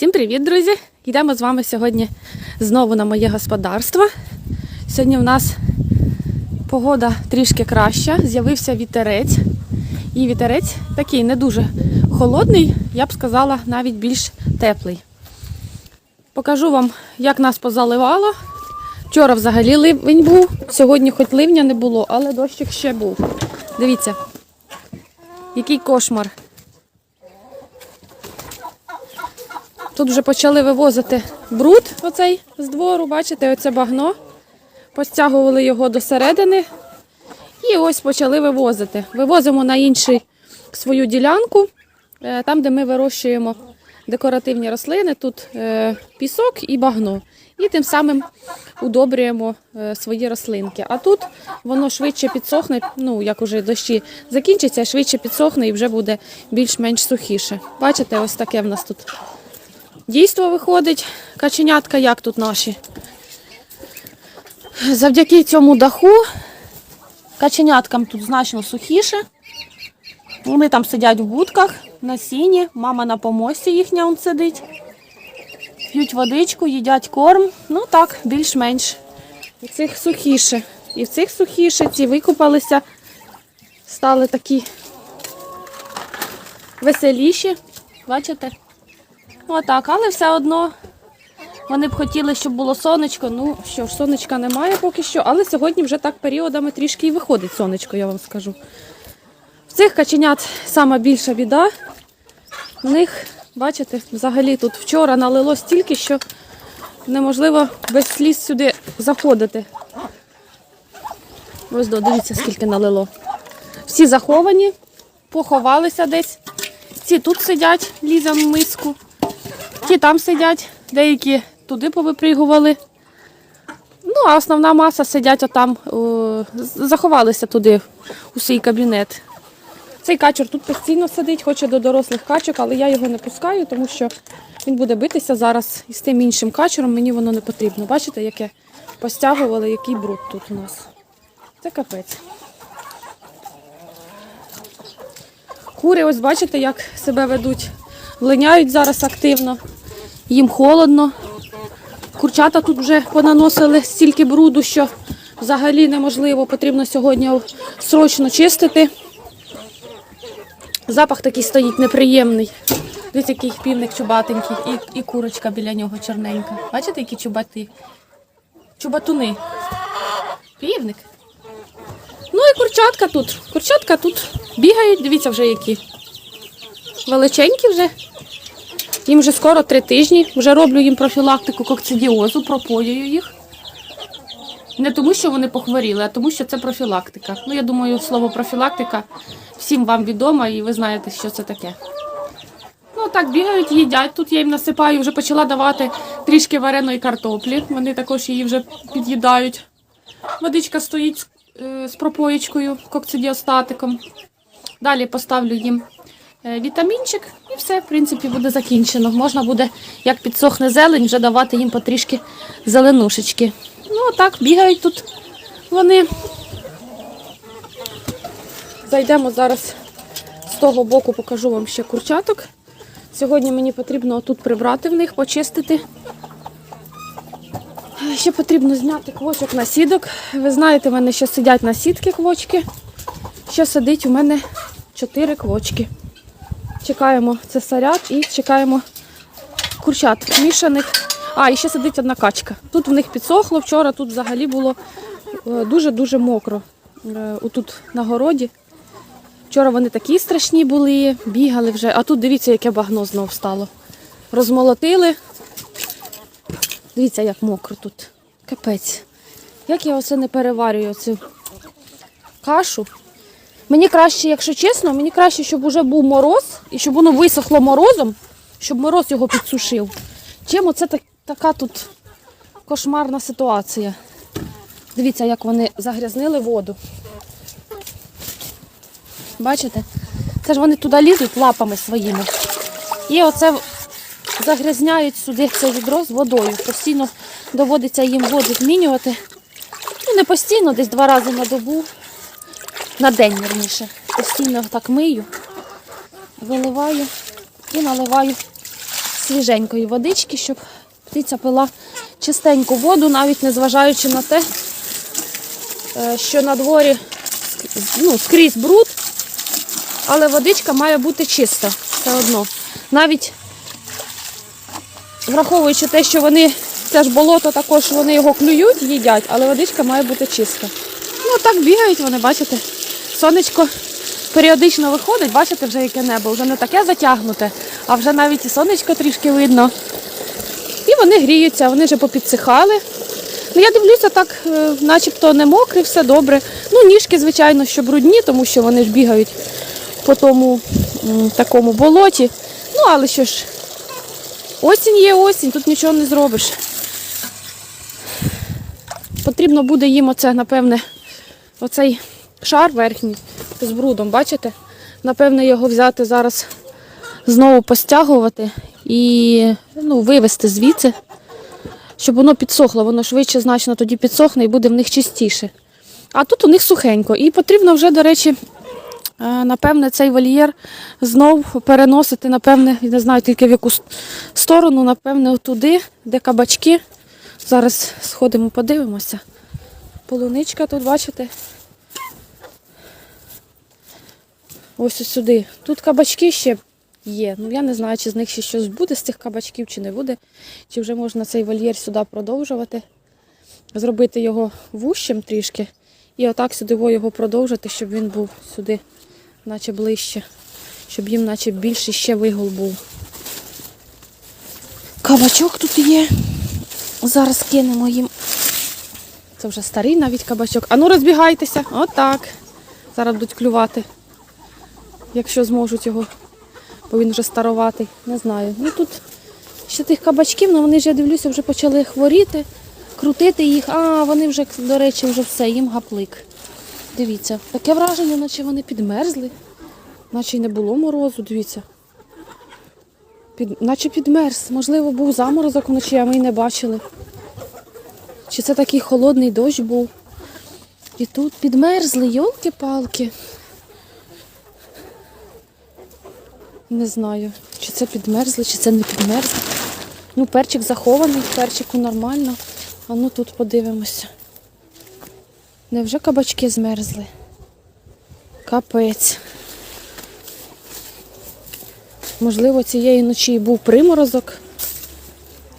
Всім привіт, друзі! Йдемо з вами сьогодні знову на моє господарство. Сьогодні в нас погода трішки краща, з'явився вітерець. І вітерець такий не дуже холодний, я б сказала, навіть більш теплий. Покажу вам, як нас позаливало. Вчора взагалі ливень був, сьогодні хоч ливня не було, але дощик ще був. Дивіться, який кошмар. Тут вже почали вивозити бруд оцей з двору, бачите, оце багно. Постягували його до середини і ось почали вивозити. Вивозимо на іншу свою ділянку, е, там, де ми вирощуємо декоративні рослини, тут е, пісок і багно. І тим самим удобрюємо е, свої рослинки. А тут воно швидше підсохне, ну як уже дощі закінчаться, швидше підсохне і вже буде більш-менш сухіше. Бачите, ось таке в нас тут дійство виходить. Каченятка, як тут наші. Завдяки цьому даху каченяткам тут значно сухіше. Вони там сидять в будках на сіні, мама на помості їхня он сидить. П'ють водичку, їдять корм. Ну так, більш-менш. У цих сухіше. І в цих сухіше, ці викупалися, стали такі веселіші. Бачите? Отак, але все одно вони б хотіли, щоб було сонечко. Ну що ж, сонечка немає поки що, але сьогодні вже так періодами трішки і виходить сонечко, я вам скажу. В цих каченят сама більша біда. В них, бачите, взагалі тут вчора налило стільки, що неможливо без сліз сюди заходити. Ось дивіться, скільки налило. Всі заховані, поховалися десь. Ці тут сидять, лізем в миску. Ті там сидять, деякі туди повипригували. Ну, а основна маса сидять отам, о, заховалися туди у свій кабінет. Цей качур тут постійно сидить, хоче до дорослих качок, але я його не пускаю, тому що він буде битися зараз із тим іншим качуром, мені воно не потрібно. Бачите, яке постягували, який бруд тут у нас. Це капець. Кури, ось бачите, як себе ведуть. Линяють зараз активно, їм холодно. Курчата тут вже понаносили стільки бруду, що взагалі неможливо. Потрібно сьогодні срочно чистити. Запах такий стоїть неприємний. Дивіться, який півник чубатенький, і, і курочка біля нього чорненька. Бачите, які чубати? Чубатуни. Півник. Ну і курчатка тут. Курчатка тут бігають, дивіться вже які. Величенькі вже. Їм вже скоро три тижні. Вже роблю їм профілактику кокцидіозу, пропоюю їх. Не тому, що вони похворіли, а тому, що це профілактика. Ну, я думаю, слово профілактика всім вам відомо і ви знаєте, що це таке. Ну, так бігають, їдять. Тут я їм насипаю, вже почала давати трішки вареної картоплі. Вони також її вже під'їдають. Водичка стоїть з, е, пропоєчкою, кокцидіостатиком. Далі поставлю їм вітамінчик і все, в принципі, буде закінчено. Можна буде, як підсохне зелень, вже давати їм потрішки зеленушечки. Ну, так, бігають тут вони. Зайдемо зараз з того боку, покажу вам ще курчаток. Сьогодні мені потрібно тут прибрати в них, почистити. Ще потрібно зняти квочок на сідок. Ви знаєте, в мене ще сидять на сітки квочки. Ще сидить у мене чотири квочки. Чекаємо цесарят і чекаємо курчат мішаних. А, і ще сидить одна качка. Тут в них підсохло, вчора тут взагалі було е, дуже-дуже мокро. Е, Отут на городі. Вчора вони такі страшні були, бігали вже. А тут дивіться, яке багно знов стало. Розмолотили. Дивіться, як мокро тут. Капець. Як я оце не переварюю цю кашу. Мені краще, якщо чесно, мені краще, щоб уже був мороз і щоб воно висохло морозом, щоб мороз його підсушив. Чим оце так, така тут кошмарна ситуація. Дивіться, як вони загрязнили воду. Бачите? Це ж вони туди лізуть лапами своїми. І оце загрязняють сюди це відро з водою. Постійно доводиться їм воду змінювати. Ну, не постійно, десь два рази на добу, на день вірніше. Постійно так мию, виливаю і наливаю свіженької водички, щоб птиця пила чистеньку воду, навіть незважаючи на те, е, що на дворі ну, скрізь бруд, але водичка має бути чиста все одно. Навіть враховуючи те, що вони, це ж болото також, вони його клюють, їдять, але водичка має бути чиста. Ну, так бігають вони, бачите. Сонечко періодично виходить, бачите, вже яке небо, вже не таке затягнуте, а вже навіть і сонечко трішки видно. І вони гріються, вони вже попідсихали. Ну, я дивлюся, так, е, начебто не мокрі, все добре. Ну, ніжки, звичайно, що брудні, тому що вони ж бігають по тому такому болоті. Ну, але що ж, осінь є осінь, тут нічого не зробиш. Потрібно буде їм оце, напевне, оцей шар верхній з брудом, бачите? Напевне, його взяти зараз знову постягувати і ну, вивезти звідси, щоб воно підсохло, воно швидше значно тоді підсохне і буде в них чистіше. А тут у них сухенько. І потрібно вже, до речі, е, напевне, цей вольєр знов переносити, напевне, не знаю тільки в яку сторону, напевне, туди, де кабачки. Зараз сходимо, подивимося. Полуничка тут, бачите? Ось сюди. Тут кабачки ще є. Ну я не знаю, чи з них ще щось буде з цих кабачків, чи не буде. Чи вже можна цей вольєр сюди продовжувати, зробити його вущим трішки. І отак сюди його продовжити, щоб він був сюди, наче ближче. Щоб їм наче більше ще вигул був. Кабачок тут є. Зараз кинемо їм. Це вже старий навіть кабачок. Ану розбігайтеся. Отак. Зараз будуть клювати. Якщо зможуть його, бо він вже староватий. Не знаю. Ну тут ще тих кабачків, але вони ж, я дивлюся, вже почали хворіти, крутити їх. А, вони вже, до речі, вже все, їм гаплик. Дивіться, таке враження, наче вони підмерзли, наче й не було морозу, дивіться. Під, наче підмерз. Можливо, був заморозок вночі, а ми й не бачили. Чи це такий холодний дощ був? І тут підмерзли, йолки-палки. Не знаю, чи це підмерзли, чи це не підмерзли. Ну, перчик захований, перчику нормально. А ну тут подивимося. Невже кабачки змерзли? Капець. Можливо, цієї ночі і був приморозок.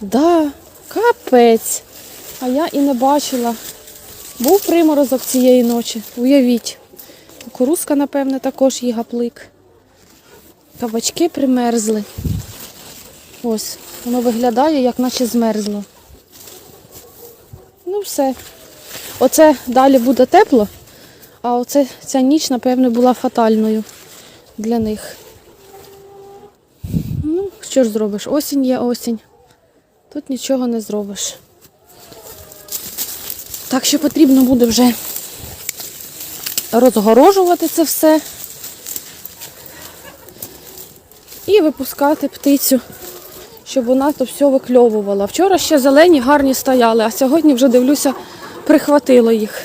Да, капець. А я і не бачила. Був приморозок цієї ночі. Уявіть. Кукурузка, напевне, також є гаплик. Кабачки примерзли. Ось, воно виглядає, як наче змерзло. Ну все. Оце далі буде тепло, а оце ця ніч, напевно, була фатальною для них. Ну, що ж зробиш? Осінь є осінь. Тут нічого не зробиш. Так що потрібно буде вже розгорожувати це все і випускати птицю, щоб вона то все викльовувала. Вчора ще зелені гарні стояли, а сьогодні вже дивлюся, прихватило їх.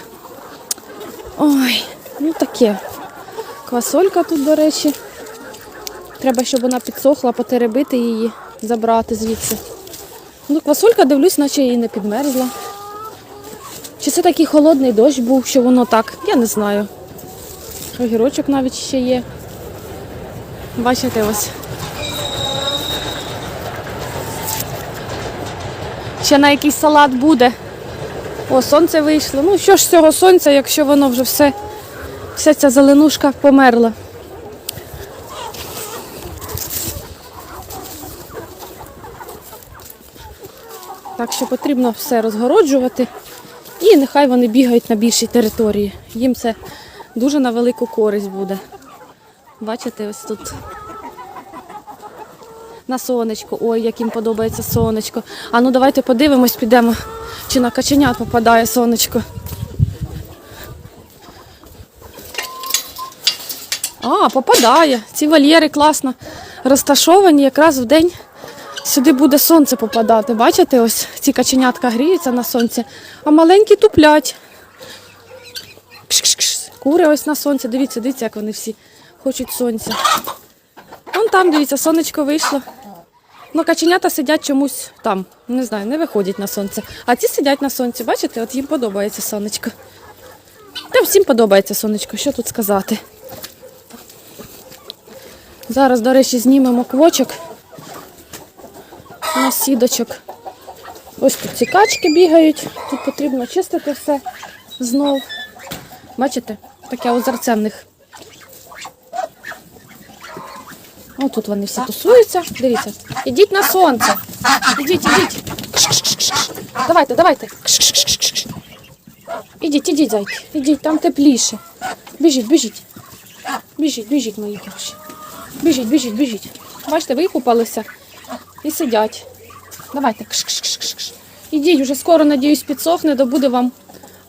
Ой, ну таке. Квасолька тут, до речі. Треба, щоб вона підсохла, потеребити її, забрати звідси. Ну, квасолька, дивлюсь, наче її не підмерзла. Чи це такий холодний дощ був, що воно так? Я не знаю. Огірочок навіть ще є. Бачите ось. Ще на якийсь салат буде. О, сонце вийшло. Ну що ж з цього сонця, якщо воно вже все, вся ця зеленушка померла. Так що потрібно все розгороджувати. І нехай вони бігають на більшій території. Їм це дуже на велику користь буде. Бачите, ось тут на сонечко. Ой, як їм подобається сонечко. А ну давайте подивимось, підемо, чи на каченят попадає сонечко. А, попадає. Ці вольєри класно розташовані. Якраз в день сюди буде сонце попадати. Бачите, ось ці каченятка гріються на сонці, а маленькі туплять. Кш-кш-кш. Кури ось на сонці. Дивіться, дивіться, як вони всі хочуть сонця. Вон там, дивіться, сонечко вийшло. Ну, каченята сидять чомусь там, не знаю, не виходять на сонце. А ті сидять на сонці, бачите, от їм подобається сонечко. Та всім подобається сонечко, що тут сказати. Зараз, до речі, знімемо квочок на сідочок. Ось тут ці качки бігають, тут потрібно чистити все знов. Бачите, таке озерце в них. Ось тут вони всі тусуються. Дивіться. Ідіть на сонце. Ідіть, ідіть. Давайте, давайте. Ідіть, ідіть, зайки. Ідіть, там тепліше. Біжіть, біжіть. Біжіть, біжіть, мої хороші. Біжіть, біжіть, біжіть. Бачите, викупалися і сидять. Давайте. Ідіть, вже скоро, надіюсь, підсохне, то буде вам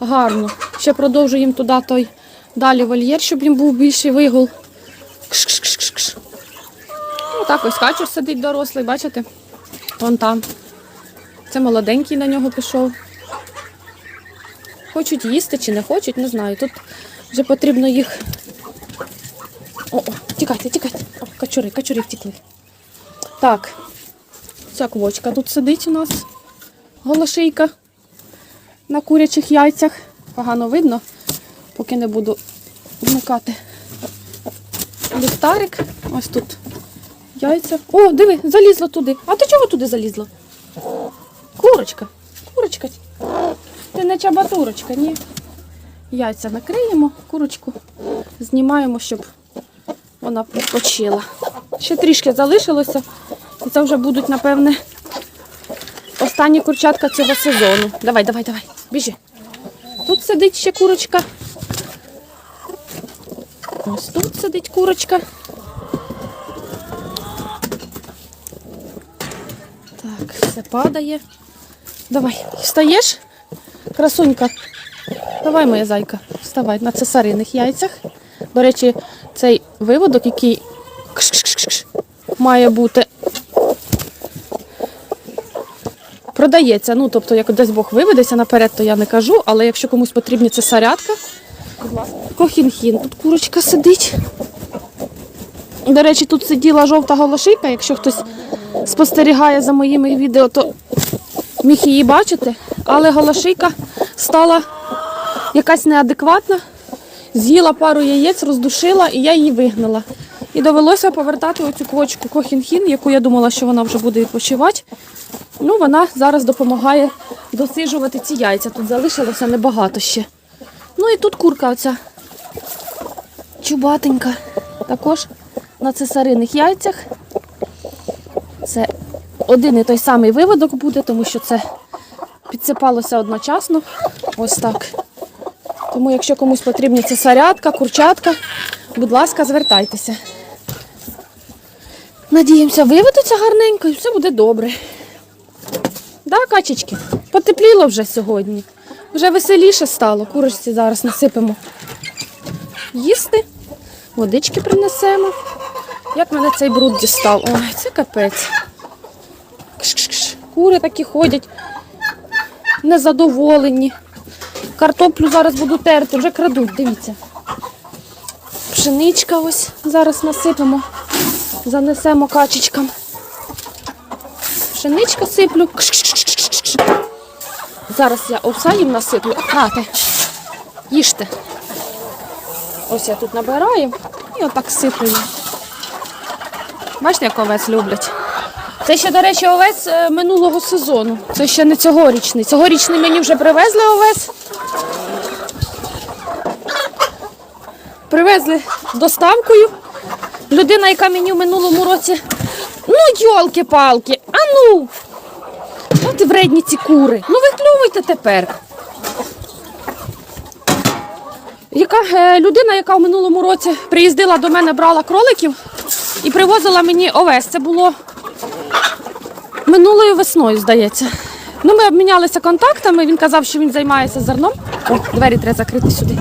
гарно. Ще продовжу їм туди той далі вольєр, щоб їм був більший вигул. Кш-кш-кш-кш. Так ось качур сидить дорослий, бачите? Вон там. Це молоденький на нього пішов. Хочуть їсти чи не хочуть, не знаю. Тут вже потрібно їх. О, о, тікайте, тікайте. О, качури, качури втікли. Так. Ця квочка тут сидить у нас. Голошийка на курячих яйцях. Погано видно, поки не буду вмикати ліхтарик. Ось тут яйця. О, диви, залізла туди. А ти чого туди залізла? Курочка. Курочка. Ти не чабатурочка, ні. Яйця накриємо, курочку знімаємо, щоб вона почила. Ще трішки залишилося. І це вже будуть, напевне, останні курчатка цього сезону. Давай, давай, давай, біжи. Тут сидить ще курочка. Ось тут сидить курочка. Так, все падає. Давай, встаєш? Красунька. Давай, моя зайка, вставай на цесариних яйцях. До речі, цей виводок, який кш-кш-кш-кш, має бути. Продається. Ну, тобто, як десь Бог виведеться наперед, то я не кажу, але якщо комусь потрібні цесарятка, кохінхін. Тут курочка сидить. До речі, тут сиділа жовта голошийка. Якщо хтось спостерігає за моїми відео, то міг її бачити. Але голошийка стала якась неадекватна, з'їла пару яєць, роздушила, і я її вигнала. І довелося повертати оцю квочку кохінхін, яку я думала, що вона вже буде відпочивати. Ну, вона зараз допомагає досиджувати ці яйця. Тут залишилося небагато ще. Ну і тут курка оця чубатенька. Також на цесариних яйцях. Це один і той самий виводок буде, тому що це підсипалося одночасно. Ось так. Тому, якщо комусь потрібні цесарятка, курчатка, будь ласка, звертайтеся. Надіємося, виведуться гарненько і все буде добре. Да, качечки? Потепліло вже сьогодні. Вже веселіше стало. Курочці зараз насипемо їсти, водички принесемо. Як мене цей бруд дістав? Ой, це капець. Кш-кш-кш. Кури такі ходять, незадоволені. Картоплю зараз буду терти, вже крадуть, дивіться. Пшеничка ось зараз насипемо, занесемо качечкам. Пшеничка сиплю. Кш-кш-кш-кш-кш. Зараз я овса їм насиплю. Нате, їжте. Ось я тут набираю і отак сиплю. Бачите, як овець люблять. Це ще, до речі, овець е, минулого сезону. Це ще не цьогорічний. Цьогорічний мені вже привезли овець. Привезли доставкою. Людина, яка мені в минулому році. Ну, йолки-палки, а ну! От вредні ці кури. Ну виклювуйте тепер. Яка е, людина, яка в минулому році приїздила до мене, брала кроликів і привозила мені овес. Це було минулою весною, здається. Ну, ми обмінялися контактами. Він казав, що він займається зерном. О, двері треба закрити сюди.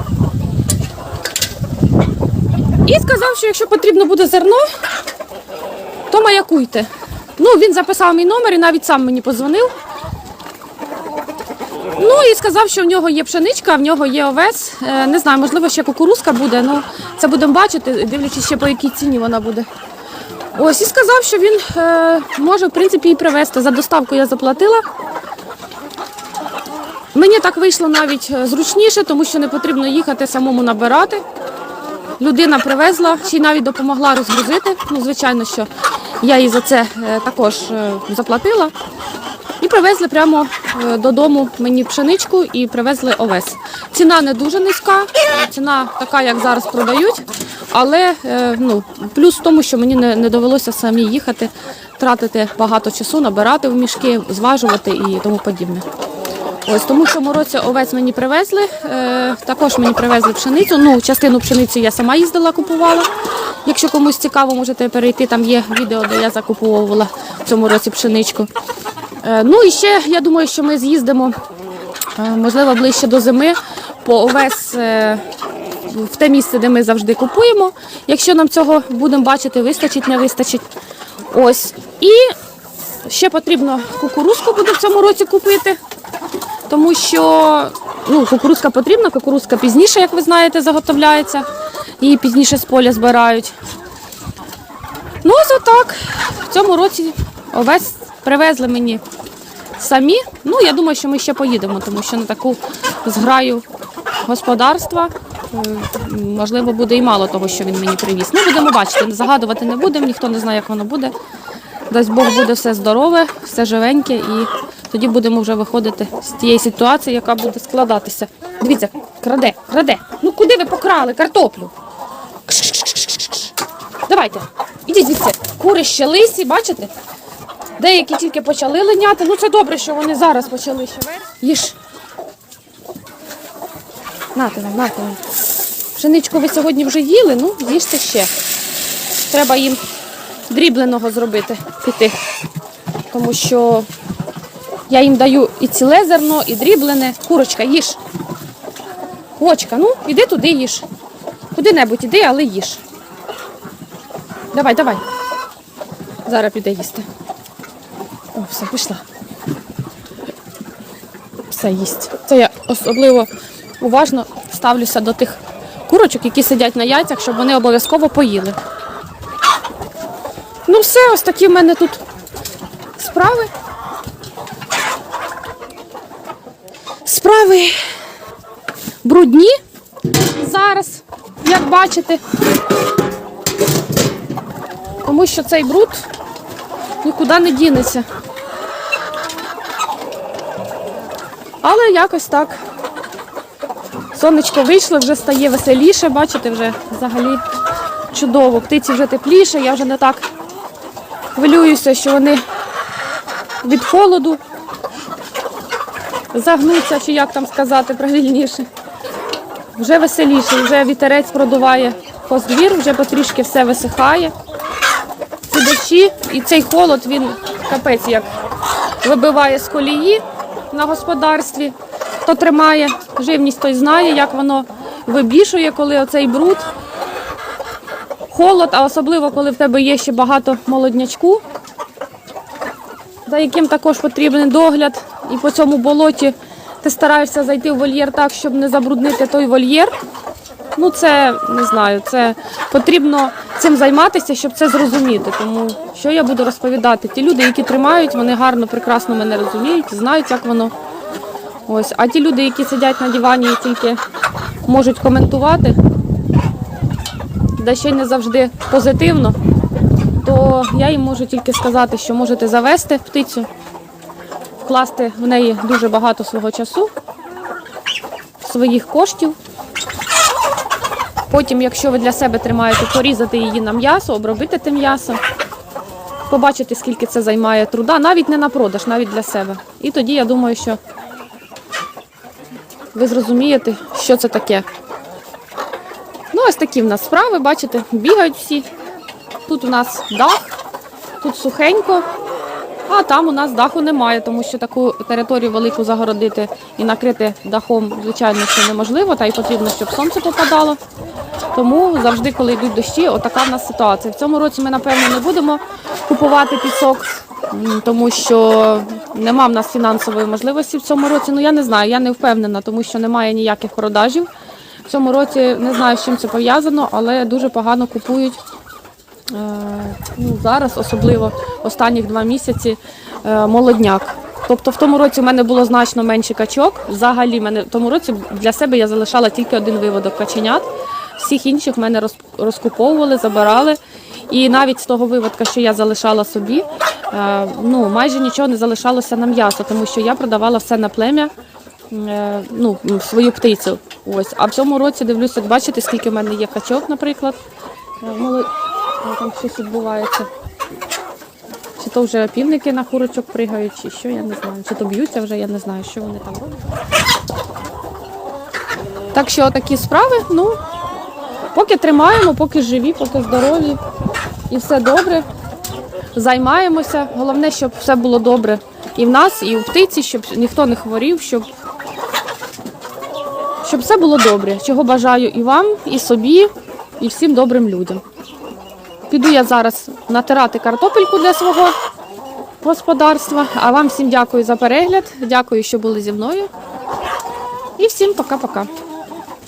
І сказав, що якщо потрібно буде зерно, то маякуйте. Ну, він записав мій номер і навіть сам мені подзвонив. Ну і сказав, що в нього є пшеничка, в нього є овець. Е, Не знаю, можливо, ще кукурузка буде. Ну, це будемо бачити, дивлячись ще по якій ціні вона буде. Ось і сказав, що він е, може в принципі і привезти. За доставку я заплатила. Мені так вийшло навіть е, зручніше, тому що не потрібно їхати самому набирати. Людина привезла, ще й навіть допомогла розгрузити. Ну, звичайно, що я їй за це також заплатила. І привезли прямо додому мені пшеничку і привезли овес. Ціна не дуже низька, е, ціна така, як зараз продають, але е, ну, плюс в тому, що мені не, не довелося самі їхати, тратити багато часу, набирати в мішки, зважувати і тому подібне. Ось тому в цьому році овець мені привезли. Е, також мені привезли пшеницю. Ну, частину пшениці я сама їздила, купувала. Якщо комусь цікаво, можете перейти. Там є відео, де я закуповувала в цьому році пшеничку. Е, ну і ще я думаю, що ми з'їздимо, е, можливо, ближче до зими по овес. е, в те місце, де ми завжди купуємо. Якщо нам цього будемо бачити, вистачить, не вистачить. Ось. І ще потрібно кукурузку буде в цьому році купити тому що ну, кукурузка потрібна, кукурузка пізніше, як ви знаєте, заготовляється. Її пізніше з поля збирають. Ну, ось отак. В цьому році овець привезли мені самі. Ну, я думаю, що ми ще поїдемо, тому що на таку зграю господарства. е, Можливо, буде і мало того, що він мені привіз. Ну, будемо бачити, загадувати не будемо, ніхто не знає, як воно буде. Дасть Бог буде все здорове, все живеньке, і тоді будемо вже виходити з тієї ситуації, яка буде складатися. Дивіться, краде, краде. Ну куди ви покрали картоплю? Давайте, ідіть звідси. Кури ще лисі, бачите? Деякі тільки почали линяти. Ну це добре, що вони зараз почали ще. Їж. Нате вам, нате вам. Пшеничку ви сьогодні вже їли, ну їжте ще. Треба їм дрібленого зробити, піти. Тому що я їм даю і ціле зерно, і дріблене. Курочка, їж. Кочка, ну, іди туди їж. Куди-небудь іди, але їж. Давай, давай. Зараз піде їсти. Все, пішла. Все їсть. Це я особливо уважно ставлюся до тих курочок, які сидять на яйцях, щоб вони обов'язково поїли. Ну все, ось такі в мене тут справи. Справи брудні зараз, як бачите. Тому що цей бруд нікуди не дінеться. Але якось так. Сонечко вийшло, вже стає веселіше, бачите, вже взагалі чудово. Птиці вже тепліше, я вже не так хвилююся, що вони від холоду загнуться, чи як там сказати правильніше. Вже веселіше, вже вітерець продуває поздвір, вже потрішки все висихає. Ці дощі і цей холод, він капець як вибиває з колії на господарстві. Хто тримає живність, той знає, як воно вибішує, коли оцей бруд холод, а особливо коли в тебе є ще багато молоднячку, за яким також потрібен догляд. І по цьому болоті ти стараєшся зайти в вольєр так, щоб не забруднити той вольєр. Ну, це не знаю, це потрібно цим займатися, щоб це зрозуміти. Тому що я буду розповідати? Ті люди, які тримають, вони гарно, прекрасно мене розуміють, знають, як воно. Ось. А ті люди, які сидять на дивані і тільки можуть коментувати, да ще не завжди позитивно, то я їм можу тільки сказати, що можете завести птицю, вкласти в неї дуже багато свого часу, своїх коштів. Потім, якщо ви для себе тримаєте, порізати її на м'ясо, обробити те м'ясо, побачити, скільки це займає труда, навіть не на продаж, навіть для себе. І тоді я думаю, що ви зрозумієте, що це таке. Ну, ось такі в нас справи, бачите, бігають всі. Тут у нас дах, тут сухенько, а там у нас даху немає, тому що таку територію велику загородити і накрити дахом, звичайно, що неможливо, та й потрібно, щоб сонце попадало. Тому завжди, коли йдуть дощі, отака в нас ситуація. В цьому році ми, напевно, не будемо купувати пісок, тому що нема в нас фінансової можливості в цьому році. Ну я не знаю, я не впевнена, тому що немає ніяких продажів. В цьому році не знаю, з чим це пов'язано, але дуже погано купують ну, зараз, особливо останніх два місяці, е, молодняк. Тобто в тому році в мене було значно менше качок. Взагалі, мене в тому році для себе я залишала тільки один виводок каченят. Всіх інших мене розкуповували, забирали. І навіть з того виводка, що я залишала собі, е, ну майже нічого не залишалося на м'ясо, тому що я продавала все на плем'я, е, ну, свою птицю. Ось. А в цьому році дивлюся, бачите, скільки в мене є качок, наприклад. Е, Там щось відбувається. Чи то вже півники на курочок пригають, чи що, я не знаю. Чи то б'ються вже, я не знаю, що вони там роблять. Так що такі справи, ну, поки тримаємо, поки живі, поки здорові і все добре. Займаємося. Головне, щоб все було добре і в нас, і у птиці, щоб ніхто не хворів, щоб, щоб все було добре. Чого бажаю і вам, і собі, і всім добрим людям. Піду я зараз натирати картопельку для свого господарства. А вам всім дякую за перегляд. Дякую, що були зі мною. І всім пока-пока.